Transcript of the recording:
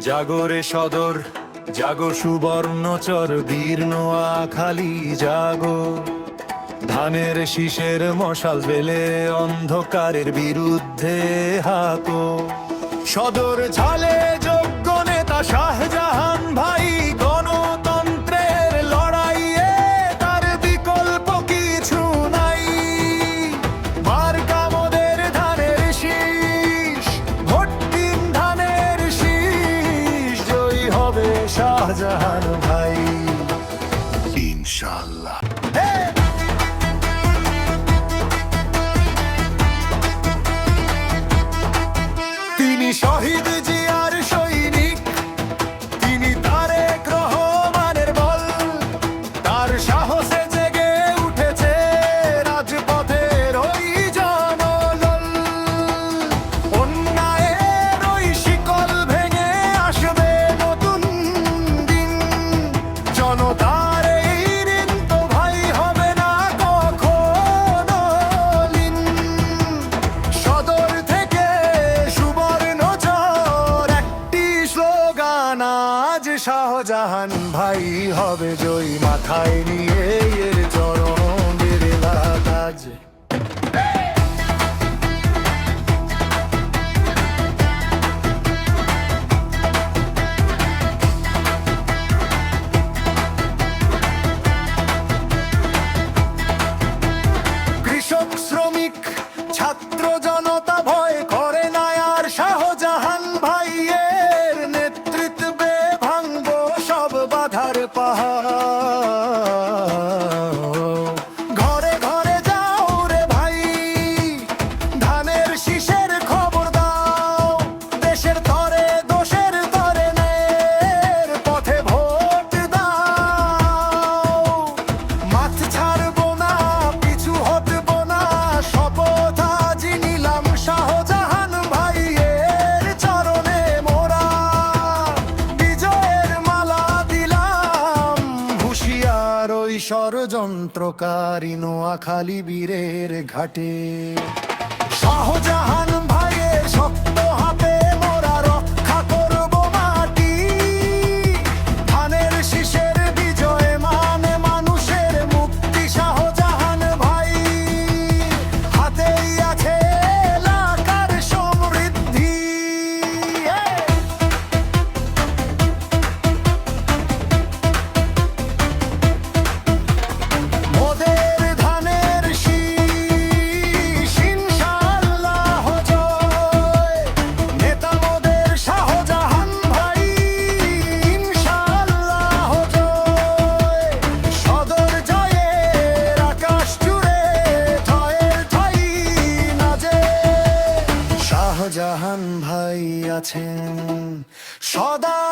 জাগরে সদর, জাগো সুবর্ণ চর দীর্ণ আখালি জাগো। ধানের শীষের মশাল বেলে অন্ধকারের বিরুদ্ধে হাতো সদর ঝালে শাহজাহান ভাই ইনশাল্লাহ শাহজাহান ভাই হবে জয়ী মাথায় নিয়ে এর চরণ বেড়ে পাহাড় ষড়যন্ত্রকারী নোয়াখালী বীরের ঘাটে। শাহজাহান ভাইয়ের শক্ত শাহান ভাই আছেন। সদা